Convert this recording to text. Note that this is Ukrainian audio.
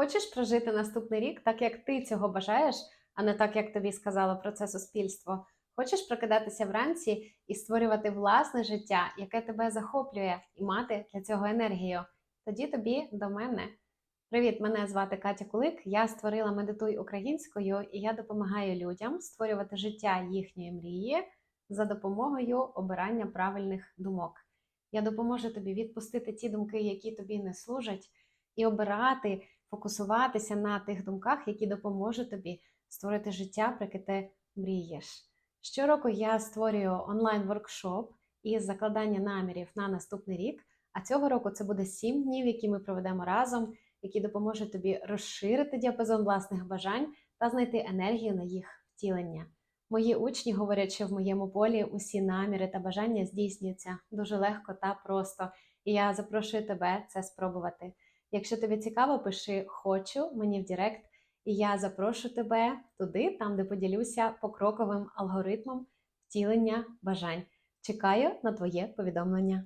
Хочеш прожити наступний рік так, як ти цього бажаєш, а не так, як тобі сказало про це суспільство? Хочеш прокидатися вранці і створювати власне життя, яке тебе захоплює, і мати для цього енергію? Тоді тобі до мене. Привіт, мене звати Катя Кулик. Я створила Медитуй українською і я допомагаю людям створювати життя їхньої мрії за допомогою обирання правильних думок. Я допоможу тобі відпустити ті думки, які тобі не служать, і обирати, фокусуватися на тих думках, які допоможуть тобі створити життя, про яке ти мрієш. Щороку я створюю онлайн-воркшоп із закладання намірів на наступний рік. А цього року це буде 7 днів, які ми проведемо разом, які допоможуть тобі розширити діапазон власних бажань та знайти енергію на їх втілення. Мої учні говорять, що в моєму полі усі наміри та бажання здійснюються дуже легко та просто. І я запрошую тебе це спробувати. Якщо тобі цікаво, пиши хочу мені в Директ, і я запрошу тебе туди, там де поділюся покроковим алгоритмом втілення бажань. Чекаю на твоє повідомлення.